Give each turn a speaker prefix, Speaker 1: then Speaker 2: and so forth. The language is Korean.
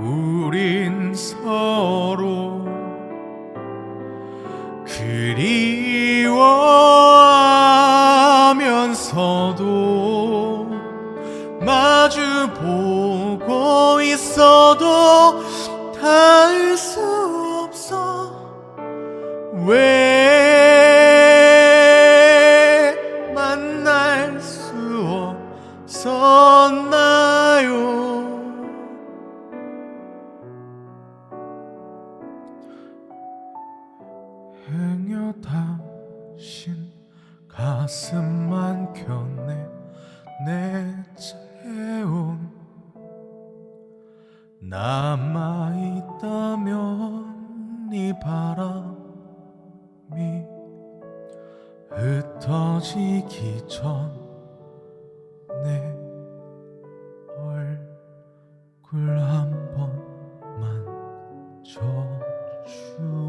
Speaker 1: 우린 서로 그리워하면서도 마주 보고 있어도 닿을 수 없어 왜 만날 수 없었나요? 행여 당신 가슴만 켰네 내 채운 남아있다면 이 바람이 흩어지기 전내 얼굴 한 번만 줘주